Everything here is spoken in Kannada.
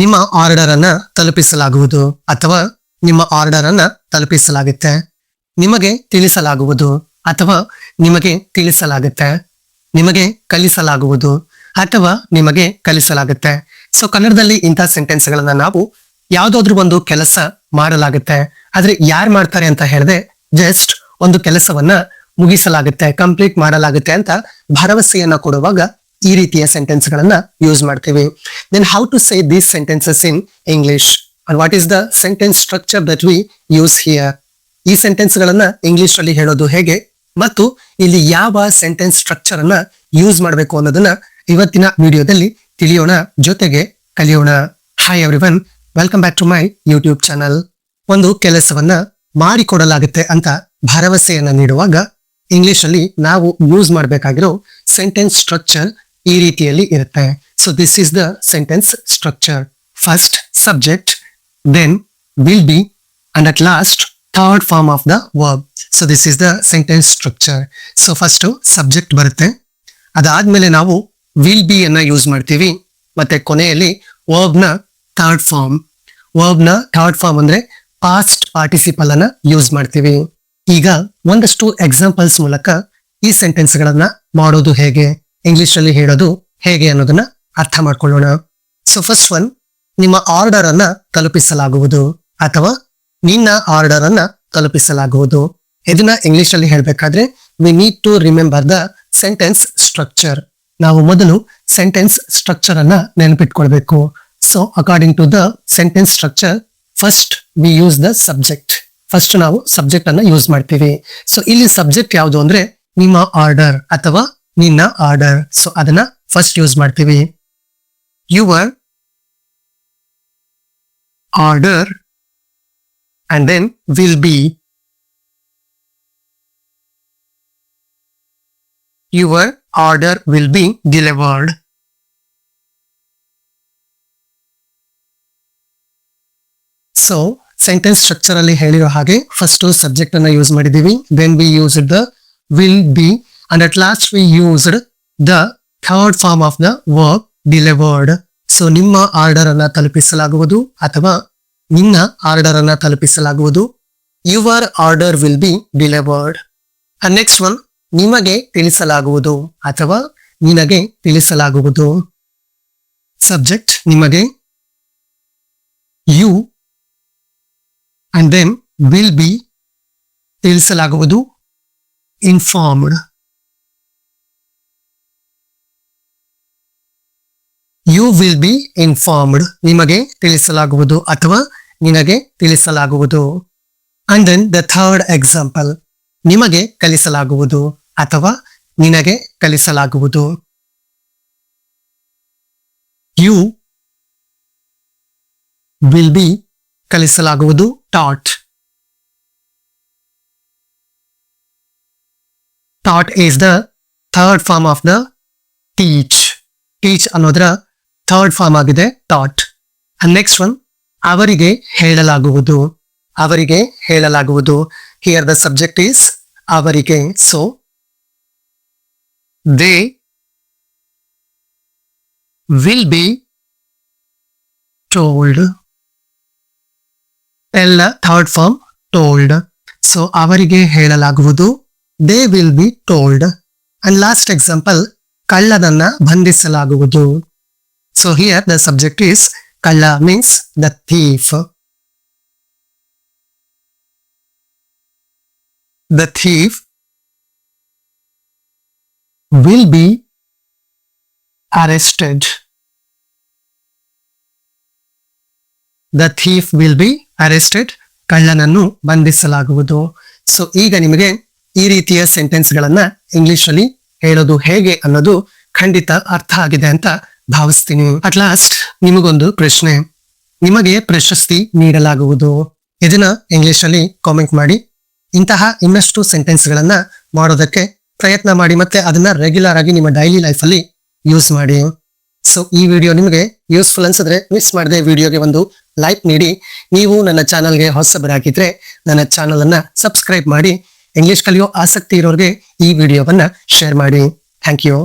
ನಿಮ್ಮ ಆರ್ಡರ್ ಅನ್ನ ತಲುಪಿಸಲಾಗುವುದು ಅಥವಾ ನಿಮ್ಮ ಆರ್ಡರ್ ಅನ್ನ ತಲುಪಿಸಲಾಗುತ್ತೆ? ನಿಮಗೆ ತಿಳಿಸಲಾಗುವುದು ಅಥವಾ ನಿಮಗೆ ತಿಳಿಸಲಾಗುತ್ತೆ? ನಿಮಗೆ ಕಲಿಸಲಾಗುವುದು ಅಥವಾ ನಿಮಗೆ ಕಲಿಸಲಾಗುತ್ತೆ? ಸೊ ಕನ್ನಡದಲ್ಲಿ ಇಂತಹ ಸೆಂಟೆನ್ಸ್ ಗಳನ್ನ ನಾವು ಯಾವ್ದಾದ್ರು ಒಂದು ಕೆಲಸ ಮಾಡಲಾಗುತ್ತೆ. ಆದ್ರೆ ಯಾರು ಮಾಡ್ತಾರೆ ಅಂತ ಹೇಳಿದೆ ಜಸ್ಟ್ ಒಂದು ಕೆಲಸವನ್ನ ಮುಗಿಸಲಾಗುತ್ತೆ ಕಂಪ್ಲೀಟ್ ಮಾಡಲಾಗುತ್ತೆ ಅಂತ ಭರವಸೆಯನ್ನ ಕೊಡುವಾಗ ಈ ರೀತಿಯ ಸೆಂಟೆನ್ಸ್ ಗಳನ್ನ ಯೂಸ್ ಮಾಡ್ತೀವಿ. Then how to say these sentences in English and what is the sentence structure that we use here ಈ ಸೆಂಟೆನ್ಸ್ ಗಳನ್ನ ಇಂಗ್ಲಿಷ್ ಅಲ್ಲಿ ಹೇಳೋದು ಹೇಗೆ? ಮತ್ತು ಇಲ್ಲಿ ಯಾವ ಸೆಂಟೆನ್ಸ್ ಸ್ಟ್ರಕ್ಚರ್ ಅನ್ನ ಯೂಸ್ ಮಾಡಬೇಕು ಅನ್ನೋದನ್ನ ಇವತ್ತಿನ ವಿಡಿಯೋದಲ್ಲಿ ತಿಳಿಯೋಣ. ಜೊತೆಗೆ ಕಲಿಯೋಣ. Hi everyone welcome back to my YouTube channel ಒಂದು ಕೆಲಸವನ್ನ ಮಾಡಿಕೊಡಲಾಗುತ್ತೆ ಅಂತ ಭರವಸೆಯನ್ನ ನೀಡುವಾಗ ಇಂಗ್ಲಿಷ್ ಅಲ್ಲಿ ನಾವು ಯೂಸ್ ಮಾಡಬೇಕಾಗಿರೋ ಸೆಂಟೆನ್ಸ್ ಸ್ಟ್ರಕ್ಚರ್ ಈ ರೀತಿಯಲ್ಲಿ ಇರುತ್ತೆ. So this is the sentence structure first subject then will be and at last third form of the verb so this is the sentence structure so first subject ಬರುತ್ತೆ. ಅದಾದ್ಮೇಲೆ ನಾವು ವಿಲ್ ಬಿ ಅನ್ನ ಯೂಸ್ ಮಾಡ್ತೀವಿ. ಮತ್ತೆ ಕೊನೆಯಲ್ಲಿ ವರ್ಬ್ನ ಥರ್ಡ್ ಫಾರ್ಮ್ ವರ್ಬ್ನ ಥರ್ಡ್ ಫಾರ್ಮ್ ಅಂದ್ರೆ ಪಾಸ್ಟ್ ಪಾರ್ಟಿಸಿಪಲ್ ಅನ್ನ ಯೂಸ್ ಮಾಡ್ತೀವಿ. ಈಗ ಒಂದಷ್ಟು ಎಕ್ಸಾಂಪಲ್ಸ್ ಮೂಲಕ ಈ ಸೆಂಟೆನ್ಸ್ ಗಳನ್ನ ಮಾಡೋದು ಹೇಗೆ? ಇಂಗ್ಲಿಷ್ ಅಲ್ಲಿ ಹೇಳೋದು ಹೇಗೆ ಅನ್ನೋದನ್ನ ಅರ್ಥ ಮಾಡ್ಕೊಳ್ಳೋಣ. ಸೊ ಫಸ್ಟ್ ಒನ್ ನಿಮ್ಮ ಆರ್ಡರ್ ಅನ್ನ ತಲುಪಿಸಲಾಗುವುದು ಅಥವಾ ನಿನ್ನ ಆರ್ಡರ್ ಅನ್ನ ತಲುಪಿಸಲಾಗುವುದು. ಇದನ್ನ ಇಂಗ್ಲಿಷ್ ಅಲ್ಲಿ ಹೇಳಬೇಕಾದ್ರೆ we need to remember the sentence structure ನಾವು ಮೊದಲು ಸೆಂಟೆನ್ಸ್ ಸ್ಟ್ರಕ್ಚರ್ ಅನ್ನ ನೆನಪಿಟ್ಕೊಳ್ಬೇಕು. So according to the sentence structure first we use the subject first ನಾವು ಸಬ್ಜೆಕ್ಟ್ ಅನ್ನ ಯೂಸ್ ಮಾಡ್ತೀವಿ. ಸೊ ಇಲ್ಲಿ ಸಬ್ಜೆಕ್ಟ್ ಯಾವುದು ಅಂದ್ರೆ, ನಿಮ್ಮ ಆರ್ಡರ್ ಅಥವಾ ನಿನ್ನ ಆರ್ಡರ್ ಸೊ ಅದನ್ನ ಫಸ್ಟ್ ಯೂಸ್ ಮಾಡ್ತೀವಿ. Your order and then will be. Your order will be delivered. So sentence structure ಅಲ್ಲಿ ಹೇಳಿರೋ ಹಾಗೆ ಫಸ್ಟ್ ಸಬ್ಜೆಕ್ಟ್ ಅನ್ನ ಯೂಸ್ ಮಾಡಿದೀವಿ. Then we use the will be and at last we used the third form of the work delivered so ನಿಮ್ಮ ಆರ್ಡರ್ ಅನ್ನ ತಲುಪಿಸಲಾಗುವುದು ಅಥವಾ ನಿನ್ನ ಆರ್ಡರ್ ಅನ್ನ ತಲುಪಿಸಲಾಗುವುದು? Your order will be delivered next one ನಿಮಗೆ ತಿಳಿಸಲಾಗುವುದು ಅಥವಾ ನಿನಗೆ ತಿಳಿಸಲಾಗುವುದು? ಸಬ್ಜೆಕ್ಟ್ ನಿಮಗೆ you and then will be ತಿಳಿಸಲಾಗುವುದು. Informed you will be informed ನಿಮಗೆ ತಿಳಿಸಲಾಗುವುದು ಅಥವಾ ನಿನಗೆ ತಿಳಿಸಲಾಗುವುದು. And then the third example ನಿಮಗೆ ಕಲಿಸಲಾಗುವುದು ಅಥವಾ ನಿನಗೆ ಕಲಿಸಲಾಗುವುದು. You will be ಕಲಿಸಲಾಗುವುದು taught taught is the third form of the teach teach ಅನ್ನೋದ್ರ ಥರ್ಡ್ ಫಾರ್ಮ್ ಆಗಿದೆ ಟಾಟ್ ನೆಕ್ಸ್ಟ್ ಒನ್ ಅವರಿಗೆ ಹೇಳಲಾಗುವುದು. ಅವರಿಗೆ ಹೇಳಲಾಗುವುದು. ಹಿಯರ್ ದ ಸಬ್ಜೆಕ್ಟ್ ಈಸ್ ಅವರಿಗೆ so they will be told ಎಲ್ಲ ಥರ್ಡ್ ಫಾರ್ಮ್ ಟೋಲ್ಡ್ ಸೊ ಅವರಿಗೆ ಹೇಳಲಾಗುವುದು. They will be told and last example ಕಳ್ಳನನ್ನ ಬಂಧಿಸಲಾಗುವುದು. So here the subject is ಕಳ್ಳ means the thief. The thief will be arrested the thief will be arrested ಕಳ್ಳನನ್ನು ಬಂಧಿಸಲಾಗುವುದು. ಸೊ ಈಗ ನಿಮಗೆ ಈ ರೀತಿಯ ಸೆಂಟೆನ್ಸ್ ಗಳನ್ನ ಇಂಗ್ಲಿಷ್ ಅಲ್ಲಿ ಹೇಳೋದು ಹೇಗೆ ಅನ್ನೋದು ಖಂಡಿತ ಅರ್ಥ ಆಗಿದೆ ಅಂತ ಭಾವಿಸ್ತೀನಿ. ಅಟ್ ಲಾಸ್ಟ್ ನಿಮಗೊಂದು ಪ್ರಶ್ನೆ. ನಿಮಗೆ ಪ್ರಶಸ್ತಿ ನೀಡಲಾಗುವುದು. ಇದನ್ನ ಇಂಗ್ಲಿಷ್ ಅಲ್ಲಿ ಕಾಮೆಂಟ್ ಮಾಡಿ. ಇಂತಹ ಇನ್ನಷ್ಟು ಸೆಂಟೆನ್ಸ್ ಗಳನ್ನ ಮಾಡೋದಕ್ಕೆ ಪ್ರಯತ್ನ ಮಾಡಿ ಮತ್ತೆ ಅದನ್ನ ರೆಗ್ಯುಲರ್ ಆಗಿ ನಿಮ್ಮ ಡೈಲಿ ಲೈಫ್ ಅಲ್ಲಿ ಯೂಸ್ ಮಾಡಿ. ಸೊ ಈ ವಿಡಿಯೋ ನಿಮಗೆ ಯೂಸ್ಫುಲ್ ಅನ್ಸಿದ್ರೆ ಮಿಸ್ ಮಾಡದೆ ವಿಡಿಯೋಗೆ ಒಂದು ಲೈಕ್ ನೀಡಿ. ನೀವು ನನ್ನ ಚಾನಲ್ಗೆ ಹೊಸಬರಾಗಿದ್ರೆ ನನ್ನ ಚಾನಲ್ ಅನ್ನ ಸಬ್ಸ್ಕ್ರೈಬ್ ಮಾಡಿ. ಇಂಗ್ಲಿಷ್ ಕಲಿಯೋ ಆಸಕ್ತಿ ಇರೋರಿಗೆ ಈ ವಿಡಿಯೋವನ್ನ ಶೇರ್ ಮಾಡಿ. Thank you